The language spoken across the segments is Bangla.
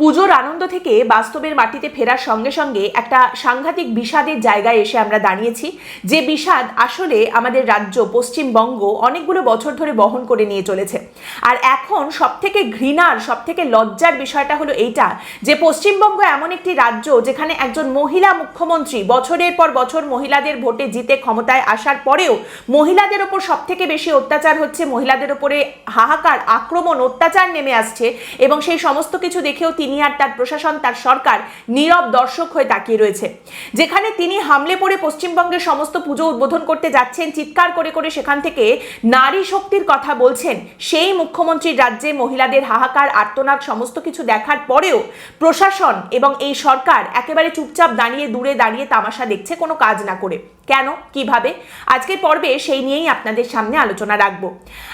পুজোর আনন্দ থেকে বাস্তবের মাটিতে ফেরার সঙ্গে সঙ্গে একটা সাংঘাতিক বিষাদের জায়গায় এসে আমরা দাঁড়িয়েছি। যে বিষাদ আসলে আমাদের রাজ্য পশ্চিমবঙ্গ অনেকগুলো বছর ধরে বহন করে নিয়ে চলেছে। আর এখন সব থেকে ঘৃণার সব থেকে লজ্জার বিষয়টা হলো এইটা যে পশ্চিমবঙ্গ এমন একটি রাজ্য যেখানে একজন মহিলা মুখ্যমন্ত্রী বছরের পর বছর মহিলাদের ভোটে জিতে ক্ষমতায় আসার পরেও মহিলাদের ওপর সব থেকে বেশি অত্যাচার হচ্ছে মহিলাদের ওপরে হাহাকার, আক্রমণ, অত্যাচার নেমে আসছে এবং সেই সমস্ত কিছু দেখেও তিনি আর তার প্রশাসন তার সরকার নীরব দর্শক হয়ে তাকিয়ে রয়েছে। যেখানে তিনি হামলে পড়ে পশ্চিমবঙ্গের সমস্ত পুজো উদ্বোধন করতে যাচ্ছেন, চিৎকার করে করে সেখান থেকে নারী শক্তির কথা বলছেন। সেই মুখ্যমন্ত্রীর রাজ্যে মহিলাদের হাহাকার, আর্তনাদ, সমস্ত কিছু দেখার পরেও প্রশাসন এবং এই সরকার একেবারে চুপচাপ দাঁড়িয়ে, দূরে দাঁড়িয়ে তামাশা দেখছে কোনো কাজ না করে। কেন? কীভাবে? আজকের পর্বে সেই নিয়েই আপনাদের সামনে আলোচনা রাখব।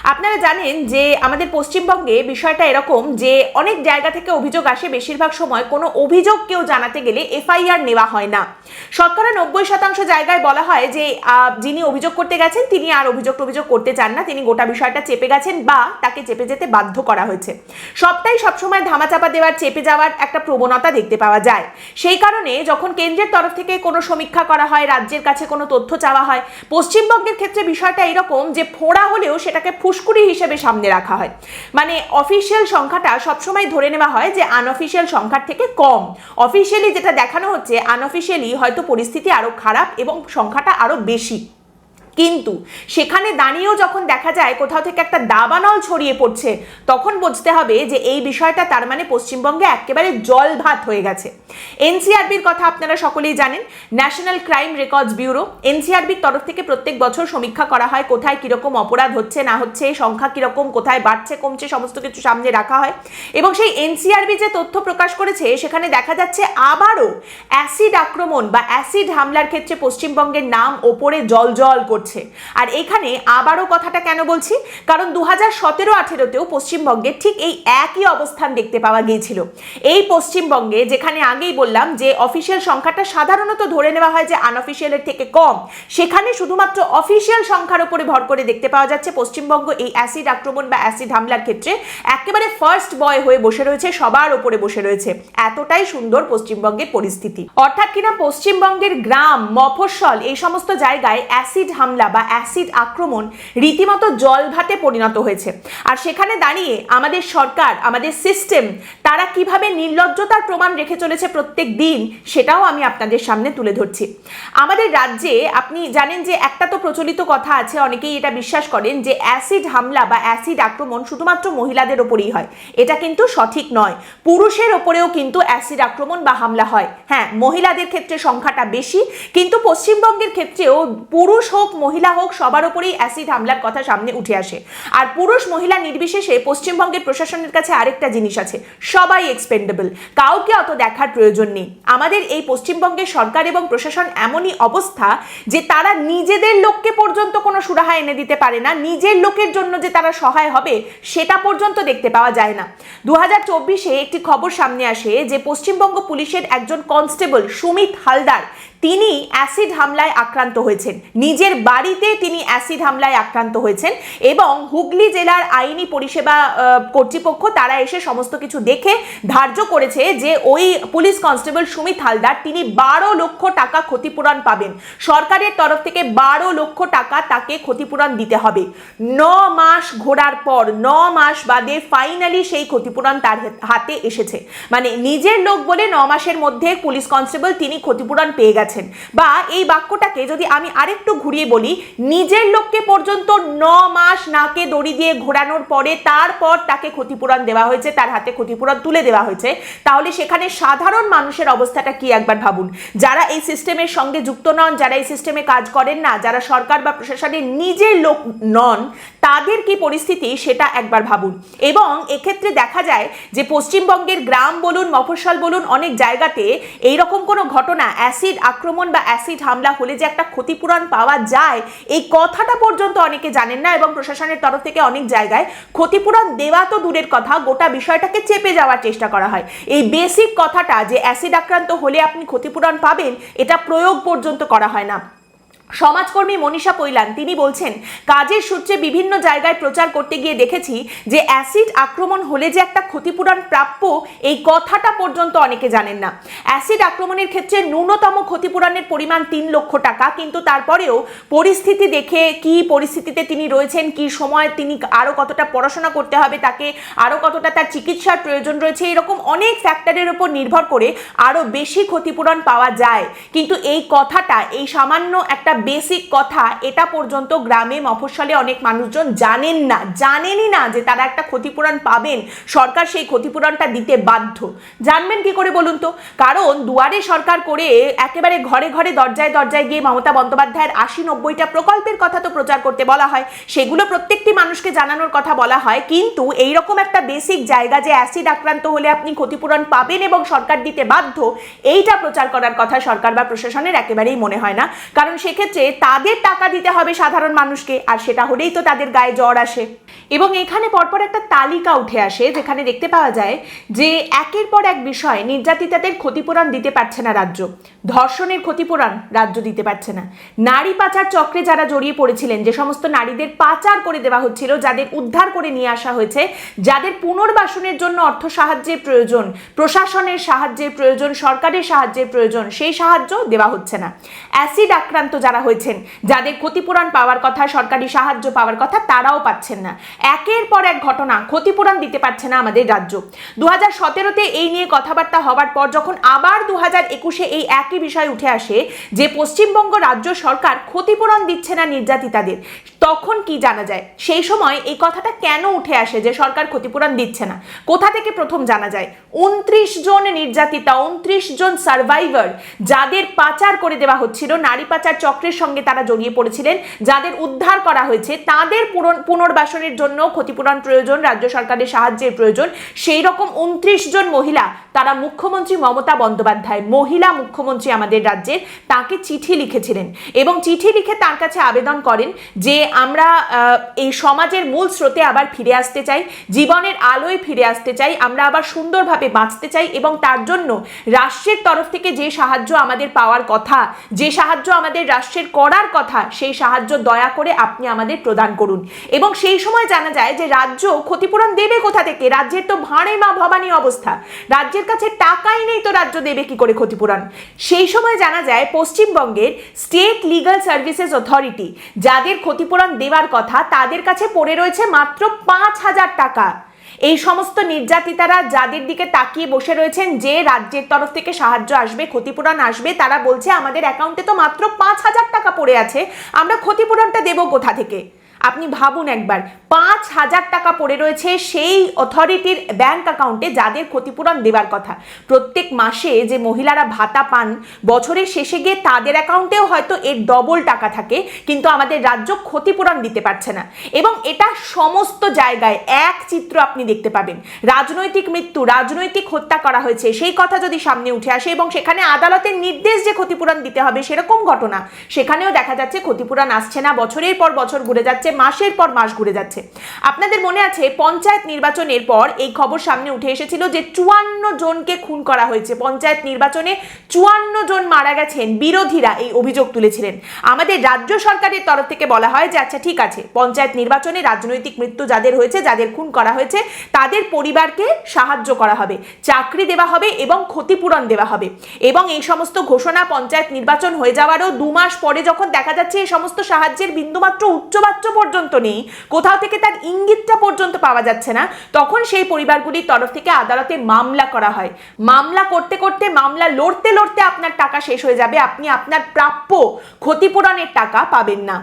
আপনারা জানেন যে আমাদের পশ্চিমবঙ্গে বিষয়টা এরকম যে অনেক জায়গা থেকে অভিযোগ আসে, বেশিরভাগ সময় কোনো অভিযোগ কেউ জানাতে গেলে এফআইআর নেওয়া হয় না। শতকরা নব্বই শতাংশ জায়গায় বলা হয় যে যিনি অভিযোগ করতে গেছেন, তিনি আর অভিযোগ অভিযোগ করতে চান না। তিনি গোটা বিষয়টা চেপে গেছেন বা তাকে চেপে যেতে বাধ্য করা হয়েছে। সবটাই সবসময় ধামাচাপা দেওয়ার, চেপে যাওয়ার একটা প্রবণতা দেখতে পাওয়া যায়। সেই কারণে যখন কেন্দ্রের তরফ থেকে কোনো সমীক্ষা করা হয়, রাজ্যের কাছে কোনো তথ্য চাওয়া হয়, পশ্চিমবঙ্গের ক্ষেত্রে বিষয়টা এরকম যে, ফোড়া হলেও সেটাকে ফুসকুড়ি হিসেবে সামনে রাখা হয়। মানে অফিসিয়াল সংখ্যাটা সবসময় ধরে নেওয়া হয় যে আনঅফিসিয়াল সংখ্যার থেকে কম। অফিসিয়ালি যেটা দেখানো হচ্ছে আনঅফিসিয়ালি হয়তো পরিস্থিতি আরও খারাপ এবং সংখ্যাটা আরও বেশি। কিন্তু সেখানে দাঁড়িয়েও যখন দেখা যায় কোথাও থেকে একটা দাবানল ছড়িয়ে পড়ছে, তখন বুঝতে হবে যে এই বিষয়টা তার মানে পশ্চিমবঙ্গে একেবারে জল ভাত হয়ে গেছে। এনসিআরবির কথা আপনারা সকলেই জানেন, ন্যাশনাল ক্রাইম রেকর্ডস ব্যুরো এনসিআরবির তরফ থেকে প্রত্যেক বছর সমীক্ষা করা হয় কোথায় কীরকম অপরাধ হচ্ছে, না হচ্ছে, সংখ্যা কীরকম, কোথায় বাড়ছে, কমছে, সমস্ত কিছু সামনে রাখা হয়। এবং সেই এনসিআরবি যে তথ্য প্রকাশ করেছে, সেখানে দেখা যাচ্ছে আবারও অ্যাসিড আক্রমণ বা অ্যাসিড হামলার ক্ষেত্রে পশ্চিমবঙ্গের নাম ওপরে জল জল করছে। আর এখানে আবারও কথাটা কেন বলছি? কারণ দু হাজার সতেরো আঠেরোতেও পশ্চিমবঙ্গে ঠিক এই একই অবস্থান দেখতে পাওয়া গিয়েছিল। এই পশ্চিমবঙ্গে যেখানে আগেই বললাম যে অফিসিয়াল সংখ্যাটা সাধারণত ধরে নেওয়া হয় যে আনঅফিসিয়ালের থেকে কম, সেখানে শুধুমাত্র অফিসিয়াল সংখ্যার উপরে ভর করে দেখতে পাওয়া যাচ্ছে পশ্চিমবঙ্গ এই অ্যাসিড আক্রমণ বা অ্যাসিড হামলার ক্ষেত্রে একেবারে ফার্স্ট বয় হয়ে বসে রয়েছে, সবার ওপরে বসে রয়েছে। এতটাই সুন্দর পশ্চিমবঙ্গের পরিস্থিতি। অর্থাৎ কিনা পশ্চিমবঙ্গের গ্রাম, মফস্বল এই সমস্ত জায়গায় অ্যাসিড হামলা বা অ্যাসিড আক্রমণ রীতিমতো জলভাতে পরিণত হয়েছে। আর সেখানে দাঁড়িয়ে আমাদের সরকার, আমাদের সিস্টেম তারা কীভাবে নির্লজ্জতার প্রমাণ রেখে চলেছে প্রত্যেক দিন, সেটাও আমি আপনাদের সামনে তুলে ধরছি। আমাদের রাজ্যে আপনি জানেন যে একটা তো প্রচলিত কথা আছে, অনেকেই এটা বিশ্বাস করেন যে অ্যাসিড হামলা বা অ্যাসিড আক্রমণ শুধুমাত্র মহিলাদের ওপরেই হয়। এটা কিন্তু সঠিক নয়। পুরুষের ওপরেও কিন্তু অ্যাসিড আক্রমণ বা হামলা হয়। হ্যাঁ মহিলাদের ক্ষেত্রে সংখ্যাটা বেশি, কিন্তু পশ্চিমবঙ্গের ক্ষেত্রেও পুরুষ হোক মহিলা হোক, সবার ওপরেই অ্যাসিড হামলার কথা সামনে উঠে আসে। আর পুরুষ মহিলা নির্বিশেষে পশ্চিমবঙ্গের প্রশাসনের কাছে আরেকটা জিনিস আছে, সবাই এক্সপেন্ডেবল কাউকে অত দেখার প্রয়োজন নেই। আমাদের এই পশ্চিমবঙ্গের সরকার এবং প্রশাসন এমনই অবস্থা যে তারা নিজেদের লোককে পর্যন্ত কোনো সুরাহা এনে দিতে পারে না, নিজের লোকের জন্য যে তারা সহায় হবে, সেটা পর্যন্ত দেখতে পাওয়া যায় না। দু হাজার চব্বিশে একটি খবর সামনে আসে যে পশ্চিমবঙ্গ পুলিশের একজন কনস্টেবল সুমিত হালদার, তিনি অ্যাসিড হামলায় আক্রান্ত হয়েছেন। নিজের বাড়িতে তিনি অ্যাসিড হামলায় আক্রান্ত হয়েছেন এবং হুগলি জেলার আইনি পরিষেবা কর্তৃপক্ষ তারা এসে সমস্ত কিছু দেখে ধার্য করেছে যে ওই পুলিশ কনস্টেবল সুমিত হালদার তিনি বারো লক্ষ টাকা ক্ষতিপূরণ পাবেন। সরকারের তরফ থেকে বারো লক্ষ টাকা তাকে ক্ষতিপূরণ দিতে হবে। ন মাস ঘোরার পর, ন মাস বাদে ফাইনালি সেই ক্ষতিপূরণ তার হাতে এসেছে। মানে নিজের লোক বলে ন মাসের মধ্যে পুলিশ কনস্টেবল তিনি ক্ষতিপূরণ পেয়ে গেছেন। বা এই বাক্যটাকে যদি আমি আরেকটু ঘুরিয়ে বলি, নিজের লোককে পর্যন্ত ন মাস নাকে দড়ি দিয়ে ঘোরানোর পরে তারপর তাকে ক্ষতিপূরণ দেওয়া হয়েছে, তার হাতে ক্ষতিপূরণ তুলে দেওয়া হয়েছে। তাহলে সেখানে সাধারণ মানুষের অবস্থাটা কি একবার ভাবুন? যারা এই সিস্টেমের সঙ্গে যুক্ত নন, যারা এই সিস্টেমে কাজ করেন না, যারা সরকার বা প্রশাসনের নিজের লোক নন, তাদের কি পরিস্থিতি সেটা একবার ভাবুন। এবং এক্ষেত্রে দেখা যায় যে পশ্চিমবঙ্গের গ্রাম বলুন, মফস্বল বলুন, অনেক জায়গাতে এইরকম কোনো ঘটনা, অ্যাসিড আক্রমণ বা অ্যাসিড হামলা হলে যে একটা ক্ষতিপূরণ পাওয়া যায় এই কথাটা পর্যন্ত অনেকে জানেন না এবং প্রশাসনের তরফ থেকে অনেক জায়গায় ক্ষতিপূরণ দেওয়া তো দূরের কথা, গোটা বিষয়টাকে চেপে যাওয়ার চেষ্টা করা হয়। এই বেসিক কথাটা যে অ্যাসিড আক্রান্ত হলে আপনি ক্ষতিপূরণ পাবেন, এটা প্রয়োগ পর্যন্ত করা হয় না। সমাজকর্মী মনীষা পৈলান তিনি বলছেন, কাজের সূত্রে বিভিন্ন জায়গায় প্রচার করতে গিয়ে দেখেছি যে অ্যাসিড আক্রমণ হলে যে একটা ক্ষতিপূরণ প্রাপ্য, এই কথাটা পর্যন্ত অনেকে জানেন না। অ্যাসিড আক্রমণের ক্ষেত্রে ন্যূনতম ক্ষতিপূরণের পরিমাণ তিন লক্ষ টাকা, কিন্তু তারপরেও পরিস্থিতি দেখে কি পরিস্থিতিতে তিনি রয়েছেন, কি সময় তিনি আরও কতটা পড়াশোনা করতে হবে, তাকে আরও কতটা তার চিকিৎসার প্রয়োজন রয়েছে, এরকম অনেক ফ্যাক্টরের উপর নির্ভর করে আরও বেশি ক্ষতিপূরণ পাওয়া যায়। কিন্তু এই কথাটা, এই সামান্য একটা বেসিক কথা, এটা পর্যন্ত গ্রামে মফস্বলে অনেক মানুষজন জানেন না। জানেনই না যে তারা একটা ক্ষতিপূরণ পাবেন। সরকার সেই ক্ষতিপূরণটা দিতে বাধ্য। জানবেন কি করে বলুন তো? কারণ দুয়ারে সরকার করে একেবারে ঘরে ঘরে, দরজায় দরজায় গিয়ে মমতা বন্দ্যোপাধ্যায়ের আশি নব্বইটা প্রকল্পের কথা তো প্রচার করতে বলা হয়। সেগুলো প্রত্যেকটি মানুষকে জানানোর কথা বলা হয়। কিন্তু এইরকম একটা বেসিক জায়গা যে অ্যাসিড আক্রান্ত হলে আপনি ক্ষতিপূরণ পাবেন এবং সরকার দিতে বাধ্য, এইটা প্রচার করার কথা সরকার বা প্রশাসনের একেবারেই মনে হয় না। কারণ সেক্ষেত্রে তাদের টাকা দিতে হবে সাধারণ মানুষকে, আর সেটা হলেই তো তাদের গায়ে জ্বর আসে। এবং এখানে পরপর একটা তালিকা উঠে আসে, যেখানে দেখতে পাওয়া যায় যে একের পর এক বিষয় নির্যাতিতাদের ক্ষতিপূরণ দিতে পারছে না রাজ্য। ধর্ষণের ক্ষতিপূরণ রাজ্য দিতে পারছে না। নারী পাচার চক্রে যারা জড়িয়ে পড়েছিলেন, যে সমস্ত নারীদের পাচার করে দেওয়া হচ্ছিল, যাদের উদ্ধার করে নিয়ে আসা হয়েছে, যাদের পুনর্বাসনের জন্য অর্থ সাহায্যের প্রয়োজন, প্রশাসনের সাহায্যের প্রয়োজন, সরকারের সাহায্যের প্রয়োজন, সেই সাহায্য দেওয়া হচ্ছে না। অ্যাসিড আক্রান্ত যারা হয়েছেন। যাদের ক্ষতিপূরণ পাওয়ার কথা, সরকারি সাহায্য পাওয়ার কথা তারাও পাচ্ছেন না। একের পর এক ঘটনা ক্ষতিপূরণ দিতে পারছে না আমাদের রাজ্য। দু হাজার এই নিয়ে কথাবার্তা হওয়ার পর যখন আবার দু হাজার একুশে এই একই বিষয় উঠে আসে যে পশ্চিমবঙ্গ রাজ্য সরকার ক্ষতিপূরণ দিচ্ছে না নির্যাতিতাদের, তখন কি জানা যায়? সেই সময় এই কথাটা কেন উঠে আসে যে সরকার ক্ষতিপূরণ দিচ্ছে না? কোথা থেকে প্রথম জানা যায়? উনত্রিশ জন নির্যাতিতা, উনত্রিশ জন সার্ভাইভার যাদের পাচার করে দেওয়া হচ্ছিল, নারী পাচার চক্রের সঙ্গে তারা জড়িয়ে পড়েছিলেন, যাদের উদ্ধার করা হয়েছে, তাদের পুনর্বাসনের জন্য ক্ষতিপূরণ প্রয়োজন, রাজ্য সরকারের সাহায্যের প্রয়োজন। সেই রকম উনত্রিশ জন মহিলা, তারা মুখ্যমন্ত্রী মমতা বন্দ্যোপাধ্যায়, মহিলা মুখ্যমন্ত্রী আমাদের রাজ্যের, তাকে চিঠি লিখেছিলেন এবং চিঠি লিখে তার কাছে আবেদন করেন যে, আমরা এই সমাজের মূল স্রোতে আবার ফিরে আসতে চাই, জীবনের আলোয় ফিরে আসতে চাই, আমরা আবার সুন্দরভাবে বাঁচতে চাই এবং তার জন্য রাষ্ট্রের তরফ থেকে যে সাহায্য আমাদের পাওয়ার কথা, যে সাহায্য আমাদের রাষ্ট্রের করার কথা, সেই সাহায্য দয়া করে আপনি আমাদের প্রদান করুন। এবং সেই সময় জানা যায় যে রাজ্য ক্ষতিপূরণ দেবে কোথা থেকে? রাজ্যের তো ভাঁড়ে মা ভবানী অবস্থা। রাজ্যের কাছে টাকাই নেই তো রাজ্য দেবে কি করে ক্ষতিপূরণ? সেই সময় জানা যায় পশ্চিমবঙ্গের স্টেট লিগাল সার্ভিসেস অথরিটি যাদের ক্ষতিপূরণ দেওয়ার কথা তাদের কাছে পড়ে রয়েছে মাত্র পাঁচ হাজার টাকা। এই সমস্ত নির্যাতিতারা যাদের দিকে তাকিয়ে বসে রয়েছেন, যে রাজ্যের তরফ থেকে সাহায্য আসবে, ক্ষতিপূরণ আসবে, তারা বলছে, আমাদের অ্যাকাউন্টে তো মাত্র পাঁচ হাজার টাকা পড়ে আছে, আমরা ক্ষতিপূরণটা দেব কোথা থেকে? আপনি ভাবুন একবার, পাঁচ হাজার টাকা পড়ে রয়েছে সেই অথরিটির ব্যাংক অ্যাকাউন্টে যাদের ক্ষতিপূরণ দেওয়ার কথা। প্রত্যেক মাসে যে মহিলারা ভাতা পান, বছরের শেষে গিয়ে তাদের অ্যাকাউন্টেও হয়তো এর ডবল টাকা থাকে, কিন্তু আমাদের রাজ্য ক্ষতিপূরণ দিতে পারছে না। এবং এটা সমস্ত জায়গায় এক চিত্র আপনি দেখতে পাবেন। রাজনৈতিক মৃত্যু, রাজনৈতিক হত্যা করা হয়েছে, সেই কথা যদি সামনে উঠে আসে এবং সেখানে আদালতের নির্দেশ যে ক্ষতিপূরণ দিতে হবে সেরকম ঘটনা, সেখানেও দেখা যাচ্ছে ক্ষতিপূরণ আসছে না, বছরের পর বছর ঘুরে যাচ্ছে মাসের পর মাস ঘুরে যাচ্ছে। আপনাদের মনে আছে, পঞ্চায়েত নির্বাচনের পর এই খবর সামনে উঠে এসেছিল যে চুয়ান্ন জনকে খুন করা হয়েছে। পঞ্চায়েত নির্বাচনে চুয়ান্ন জন মারা গেছেন, বিরোধীরা এই অভিযোগ তুলেছিলেন। আমাদের রাজ্য সরকারের তরফ থেকে বলা হয় যে আচ্ছা ঠিক আছে, পঞ্চায়েত নির্বাচনে রাজনৈতিক মৃত্যু যাদের হয়েছে, যাদের খুন করা হয়েছে, তাদের পরিবারকে সাহায্য করা হবে, চাকরি দেওয়া হবে এবং ক্ষতিপূরণ দেওয়া হবে। এবং এই সমস্ত ঘোষণা পঞ্চায়েত নির্বাচন হয়ে যাওয়ারও দু মাস পরে যখন দেখা যাচ্ছে, এই সমস্ত সাহায্যের বিন্দুমাত্র উচ্চবাচ্য পর্যন্ত নেই, কোথাও থেকে তার ইঙ্গিতটা পর্যন্ত পাওয়া যাচ্ছে না, তখন সেই পরিবারগুলির তরফ থেকে আদালতে মামলা করা হয়। মামলা করতে করতে, মামলা লড়তে লড়তে আপনার টাকা শেষ হয়ে যাবে, আপনি আপনার প্রাপ্য ক্ষতিপূরণের টাকা পাবেন না।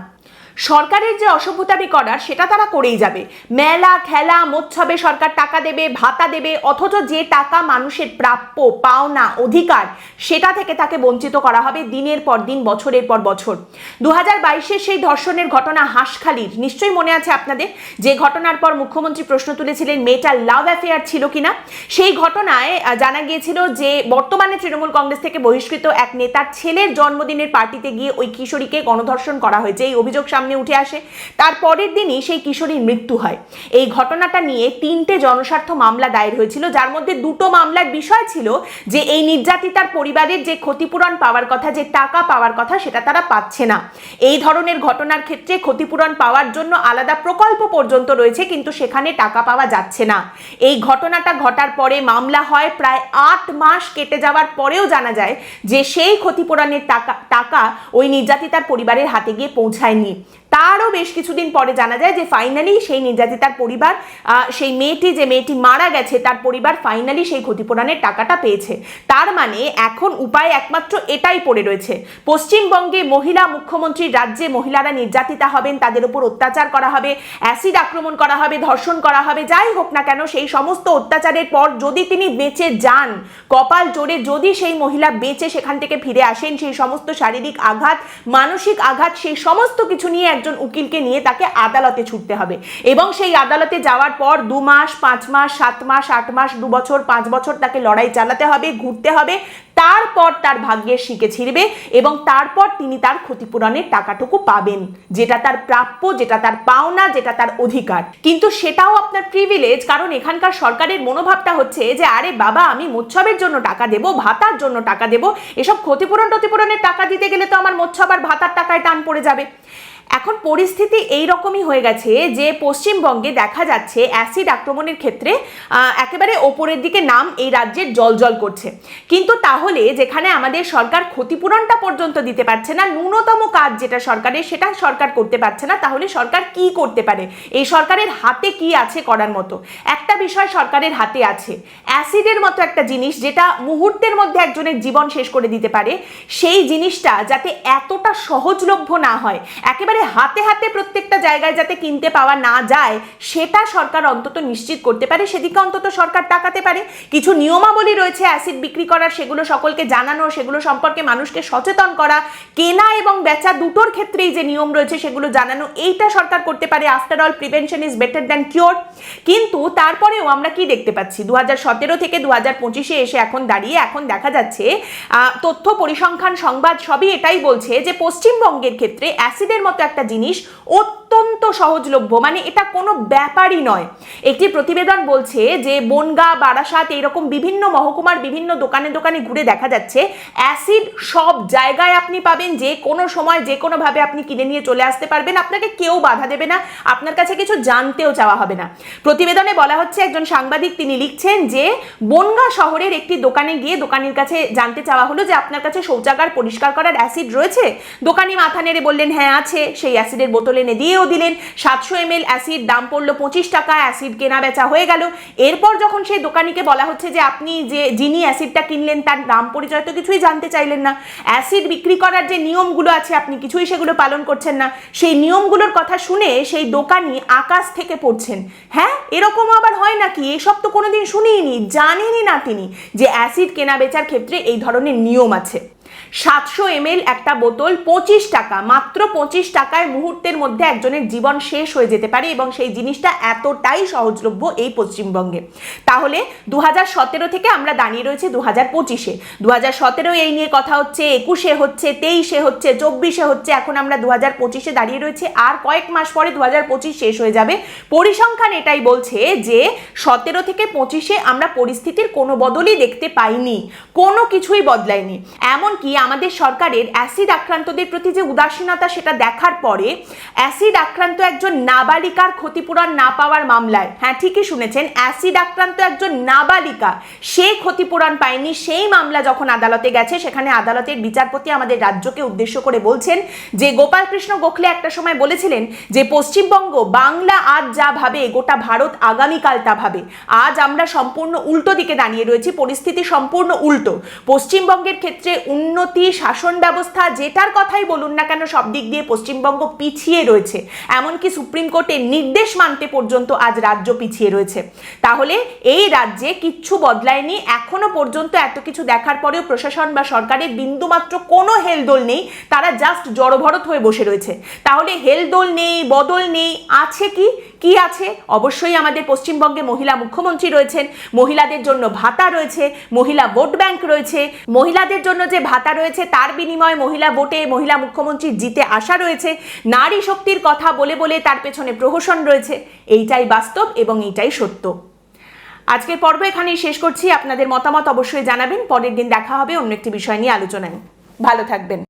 সরকারের যে অসভ্যতামি করার সেটা তারা করেই যাবে। মেলা, খেলা মোচ্ছবে সরকার টাকা দেবে, ভাতা দেবে, অথচ যে টাকা মানুষের প্রাপ্য, পাওনা, অধিকার, সেটা থেকে তাকে বঞ্চিত করা হবে দিনের পর দিন, বছরের পর বছর। দু হাজার সেই ধর্ষণের ঘটনা হাঁসখালির। নিশ্চয়ই মনে আছে আপনাদের? যে ঘটনার পর মুখ্যমন্ত্রী প্রশ্ন তুলেছিলেন মেয়েটার লাভ অ্যাফেয়ার ছিল কিনা? সেই ঘটনায় জানা গিয়েছিল যে বর্তমানে তৃণমূল কংগ্রেস থেকে বহিষ্কৃত এক নেতার ছেলের জন্মদিনের পার্টিতে গিয়ে ওই কিশোরীকে গণধর্ষণ করা হয়েছে। এই অভিযোগ সামনে সামনে উঠে আসে। তার পরের দিনই সেই কিশোরীর মৃত্যু হয়। এই ঘটনাটা নিয়ে তিনটে জনস্বার্থ মামলা দায়ের হয়েছিল। যার মধ্যে দুটো মামলার বিষয় ছিল যে, এই নির্যাতিতার পরিবারের যে ক্ষতিপূরণ পাওয়ার কথা, যে টাকা পাওয়ার কথা, সেটা তারা পাচ্ছে না। এই ধরনের ঘটনার ক্ষেত্রে ক্ষতিপূরণ পাওয়ার জন্য আলাদা প্রকল্প পর্যন্ত রয়েছে, কিন্তু সেখানে টাকা পাওয়া যাচ্ছে না। এই ঘটনাটা ঘটার পরে মামলা হয় প্রায় আট মাস কেটে যাওয়ার পরেও জানা যায় যে, সেই ক্ষতিপূরণের টাকা টাকা ওই নির্যাতিতার পরিবারের হাতে গিয়ে পৌঁছায়নি। তারও বেশ কিছুদিন পরে জানা যায় যে ফাইনালি সেই নির্যাতিতার পরিবার সেই মেয়েটি, যে মেয়েটি মারা গেছে, তার পরিবার ফাইনালি সেই ক্ষতিপূরণের টাকাটা পেয়েছে। তার মানে এখন উপায় একমাত্র এটাই পড়ে রয়েছে। পশ্চিমবঙ্গে মহিলা মুখ্যমন্ত্রীর রাজ্যে মহিলারা নির্যাতিতা হবেন, তাদের উপর অত্যাচার করা হবে অ্যাসিড আক্রমণ করা হবে, ধর্ষণ করা হবে, যাই হোক না কেন, সেই সমস্ত অত্যাচারের পর যদি তিনি বেঁচে যান, কপাল জোরে যদি সেই মহিলা বেঁচে সেখান থেকে ফিরে আসেন, সেই সমস্ত শারীরিক আঘাত, মানসিক আঘাত, সেই সমস্ত কিছু নিয়ে একজন উকিলকে নিয়ে তাকে আদালতে ছুটতে হবে। এবং সেই আদালতে যাওয়ার পর দু মাস, পাঁচ মাস, সাত মাস, আট মাস, দু বছর, পাঁচ বছর তাকে লড়াই চালাতে হবে, ঘুরতে হবে। তারপর তার ভাগ্যের শিকে ছিঁড়বে এবং তারপর তিনি তার ক্ষতিপূরণের টাকাটুকু পাবেন, যেটা তার প্রাপ্য, যেটা তার পাওনা, যেটা তার অধিকার। কিন্তু সেটাও আপনার প্রিভিলেজ কারণ এখানকার সরকারের মনোভাবটা হচ্ছে যে, আরে বাবা, আমি মোচ্ছবের জন্য টাকা দেব, ভাতার জন্য টাকা দেব। এসব ক্ষতিপূরণ টতিপূরণের টাকা দিতে গেলে তো আমার মোচ্ছব আর ভাতার টাকায় টান পড়ে যাবে। এখন পরিস্থিতি এই রকমই হয়ে গেছে যে পশ্চিমবঙ্গে দেখা যাচ্ছে অ্যাসিড আক্রমণের ক্ষেত্রে একেবারে ওপরের দিকে নাম এই রাজ্যের জল করছে। কিন্তু তাহলে যেখানে আমাদের সরকার ক্ষতিপূরণটা পর্যন্ত দিতে পারছে না, ন্যূনতম কাজ যেটা সরকারের, সেটা সরকার করতে পারছে না, তাহলে সরকার কি করতে পারে? এই সরকারের হাতে কি আছে করার মতো? একটা বিষয় সরকারের হাতে আছে। অ্যাসিডের মতো একটা জিনিস যেটা মুহূর্তের মধ্যে একজনের জীবন শেষ করে দিতে পারে, সেই জিনিসটা যাতে এতটা সহজলভ্য না হয়, একেবারে হাতে হাতে প্রত্যেকটা জায়গায় যাতে কিনতে পাওয়া না যায়, সেটা সরকার অন্তত নিশ্চিত করতে পারে। সেদিকে অন্তত সরকার তাকাতে পারে। কিছু নিয়মাবলী রয়েছে, অ্যাসিড বিক্রি করার, সেগুলো সকলকে জানানো, সেগুলো সম্পর্কে মানুষকে সচেতন করা। কেনা এবং বেচা দুটোর ক্ষেত্রেই যে নিয়ম রয়েছে, সেগুলো জানানো, এইটা সরকার করতে পারে। After all prevention is better than cure কিন্তু তারপরেও আমরা কি দেখতে পাচ্ছি? দু সতেরো থেকে দু হাজার পঁচিশে এসে এখন দাঁড়িয়ে, এখন দেখা যাচ্ছে তথ্য পরিসংখ্যান সংবাদ সবই এটাই বলছে যে পশ্চিমবঙ্গের ক্ষেত্রে অ্যাসিডের মতো একটা জিনিস অত্যন্ত সহজলভ্য মানে এটা কোনো ব্যাপারই নয়। একটি প্রতিবেদন বলছে যে বনগা, বারাসাত এইরকম বিভিন্ন মহকুমার বিভিন্ন দোকানে দোকানে ঘুরে দেখা যাচ্ছে, অ্যাসিড সব জায়গায় আপনি পাবেন, যে কোনো সময়, যে কোনোভাবে আপনি কিনে নিয়ে চলে আসতে পারবেন। আপনাকে কেউ বাধা দেবে না, আপনার কাছে কিছু জানতেও চাওয়া হবে না। প্রতিবেদনে বলা হচ্ছে, একজন সাংবাদিক তিনি লিখছেন যে বনগা শহরের একটি দোকানে গিয়ে দোকানির কাছে জানতে চাওয়া হলো যে আপনার কাছে শৌচাগার পরিষ্কার করার অ্যাসিড রয়েছে। দোকানি মাথা নেড়ে বললেন হ্যাঁ আছে। সেই অ্যাসিডের বোতল এনে দিয়েও দিলেন। সাতশো এম অ্যাসিড, দাম পড়ল পঁচিশ টাকা, অ্যাসিড কেনা বেচা হয়ে গেল। এরপর যখন সেই দোকানিকে বলা হচ্ছে যে, আপনি যে যিনি অ্যাসিডটা কিনলেন, তার নাম পরিচয় তো কিছুই জানতে চাইলেন না। অ্যাসিড বিক্রি করার যে নিয়মগুলো আছে, আপনি কিছুই সেগুলো পালন করছেন না। সেই নিয়মগুলোর কথা শুনে সেই দোকানি আকাশ থেকে পড়ছেন। হ্যাঁ এরকম আবার হয় নাকি? এসব তো কোনোদিন শুনিনি জানেনই না তিনি যে অ্যাসিড কেনা বেচার ক্ষেত্রে এই ধরনের নিয়ম আছে। সাতশো এম একটা বোতল, পঁচিশ টাকা, মাত্র পঁচিশ টাকায় মুহূর্তের মধ্যে একজনের জীবন শেষ হয়ে যেতে পারে এবং সেই জিনিসটা এতটাই সহজলভ্য এই পশ্চিমবঙ্গে। তাহলে দু হাজার সতেরো থেকে আমরা দাঁড়িয়ে রয়েছি দু হাজার পঁচিশে। দু হাজার সতেরো এই নিয়ে কথা হচ্ছে, একুশে হচ্ছে, তেইশে হচ্ছে, চব্বিশে হচ্ছে, এখন আমরা দু হাজার পঁচিশে দাঁড়িয়ে রয়েছি। আর কয়েক মাস পরে দু হাজার পঁচিশ শেষ হয়ে যাবে। পরিসংখ্যান এটাই বলছে যে সতেরো থেকে পঁচিশে আমরা পরিস্থিতির কোনো বদলই দেখতে পাইনি, কোনো কিছুই বদলায়নি। এমনকি আমাদের সরকারের অ্যাসিড আক্রান্তদের প্রতি যে উদাসীনতা সেটা দেখার পরে অ্যাসিড আক্রান্ত একজন নাবালিকার ক্ষতিপূরণ না পাওয়ার মামলায় হ্যাঁ ঠিকই শুনেছেন, অ্যাসিড আক্রান্ত একজন নাবালিকা সে ক্ষতিপূরণ পায়নি, সেই মামলা যখন আদালতে গেছে, সেখানে আদালতের বিচারপতি আমাদের রাজ্যকে উদ্দেশ্য করে বলছেন যে গোপাল কৃষ্ণ গোখলে একটা সময় বলেছিলেন যে, পশ্চিমবঙ্গ, বাংলা আজ যা ভাবে, গোটা ভারত আগামীকাল তা ভাবে। আজ আমরা সম্পূর্ণ উল্টো দিকে দাঁড়িয়ে রয়েছি, পরিস্থিতি সম্পূর্ণ উল্টো। পশ্চিমবঙ্গের ক্ষেত্রে উন্নতি শাসন ব্যবস্থা, যেটার কথাই বলুন না কেন, সব দিক দিয়ে পশ্চিমবঙ্গ পিছিয়ে রয়েছে। এমনকি সুপ্রিম কোর্টের নির্দেশ মানতে পর্যন্ত আজ রাজ্য পিছিয়ে রয়েছে। তাহলে এই রাজ্যে কিচ্ছু বদলায়নি, এখনও পর্যন্ত এত কিছু দেখার পরেও প্রশাসন বা সরকারের বিন্দুমাত্র কোনো হেলদোল নেই, তারা জাস্ট জড়ভরত হয়ে বসে রয়েছে। তাহলে হেলদোল নেই, বদল নেই, আছে কি? কি আছে? অবশ্যই আমাদের পশ্চিমবঙ্গে মহিলা মুখ্যমন্ত্রী রয়েছেন, মহিলাদের জন্য ভাতা রয়েছে, মহিলা ভোট ব্যাংক রয়েছে, মহিলাদের জন্য যে ভাতা রয়েছে তার বিনিময়ে মহিলা ভোটে মহিলা মুখ্যমন্ত্রী জিতে আসা রয়েছে, নারী শক্তির কথা বলে বলে তার পেছনে প্রহসন রয়েছে, এইটাই বাস্তব এবং এইটাই সত্য। আজকের পর্ব এখানেই শেষ করছি, আপনাদের মতামত অবশ্যই জানাবেন, পরের দিন দেখা হবে অন্য একটি বিষয় নিয়ে আলোচনায়। ভালো থাকবেন।